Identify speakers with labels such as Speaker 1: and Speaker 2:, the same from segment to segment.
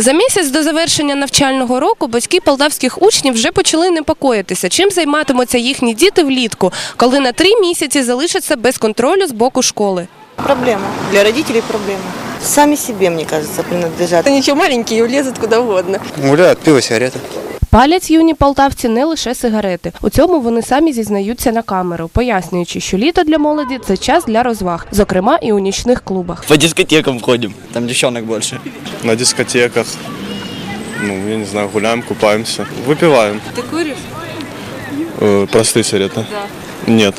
Speaker 1: За місяць до завершення навчального року батьки полтавських учнів вже почали непокоїтися, чим займатимуться їхні діти влітку, коли на три місяці залишаться без контролю з боку школи.
Speaker 2: Проблема. Для родителей проблема. Самі собі, мені кажется, принадлежат.
Speaker 3: Нічого маленькі, і влізуть куди куда угодно.
Speaker 4: Гуляют, пиво, сигареты.
Speaker 1: Палять юні полтавці не лише сигарети. У цьому вони самі зізнаються на камеру, пояснюючи, що літо для молоді це час для розваг, зокрема і у нічних клубах.
Speaker 5: По дискотекам ходим, там девчонок больше.
Speaker 6: на дискотеках. Ну, я не знаю, гуляем, купаемся. Выпиваем.
Speaker 3: Ты куришь?
Speaker 6: Э, простые сигареты? Нет.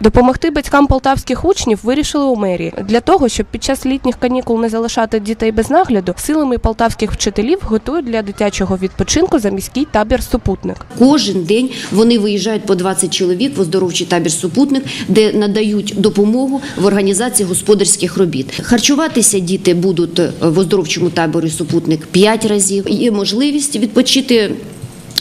Speaker 1: Допомогти батькам полтавських учнів вирішили у мерії для того, щоб під час літніх канікул не залишати дітей без нагляду, силами полтавських вчителів готують для дитячого відпочинку за міський табір супутник.
Speaker 7: Кожен день вони виїжджають по 20 чоловік в оздоровчий табір Супутник, де надають допомогу в організації господарських робіт. Харчуватися діти будуть в оздоровчому таборі Супутник 5 разів. Є можливість відпочити.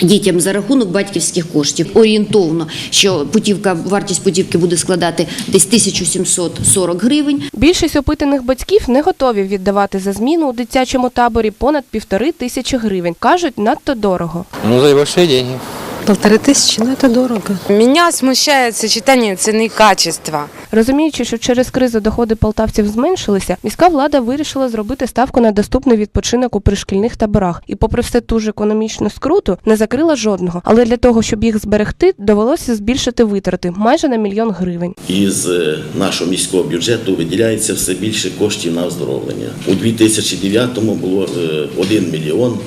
Speaker 7: Дітям за рахунок батьківських коштів орієнтовно, що путівка вартість путівки буде складати десь 1740 гривень.
Speaker 1: Більшість опитаних батьків не готові віддавати за зміну у дитячому таборі понад півтори тисячі гривень. кажуть, надто дорого.
Speaker 4: Ну, за большие деньги.
Speaker 3: Полторы тысячи, ну это дорого.
Speaker 8: Меня смущает сочетание цены и качества.
Speaker 1: Розуміючи, що через кризу доходи полтавців зменшилися, міська влада вирішила зробити ставку на доступний відпочинок у пришкільних таборах. І, попри все ту ж економічну скруту, не закрила жодного. Але для того, щоб їх зберегти, довелося збільшити витрати майже на мільйон гривень.
Speaker 9: Із е, нашого міського бюджету виділяється все більше коштів на оздоровлення. У 2009-му було е, 1 мільйон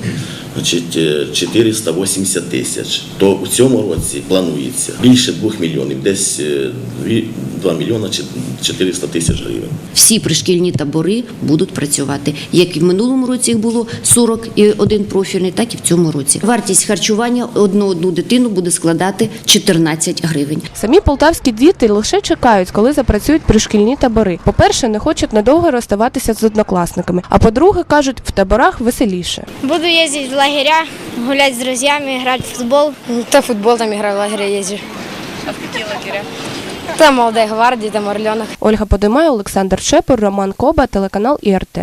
Speaker 9: значить, е, 480 тисяч. То у цьому році планується більше 2 мільйонів, десь е, дві- 2 мільйона чи 400 тисяч гривень.
Speaker 7: Всі пришкільні табори будуть працювати. Як і в минулому році їх було 41 профільний, так і в цьому році. Вартість харчування одну одну дитину буде складати 14 гривень.
Speaker 1: Самі полтавські діти лише чекають, коли запрацюють пришкільні табори. По-перше, не хочуть надовго розставатися з однокласниками. А по-друге, кажуть, в таборах веселіше.
Speaker 10: Буду ездить в лагеря, гулять с друзьями, играть в футбол.
Speaker 3: Да, футбол там играю, в лагере езжу. А в какие лагеря? Там Молодая гвардії, там Орленок.
Speaker 1: Ольга Подимай, Олександр Шепур, Роман Коба, телеканал ІРТ.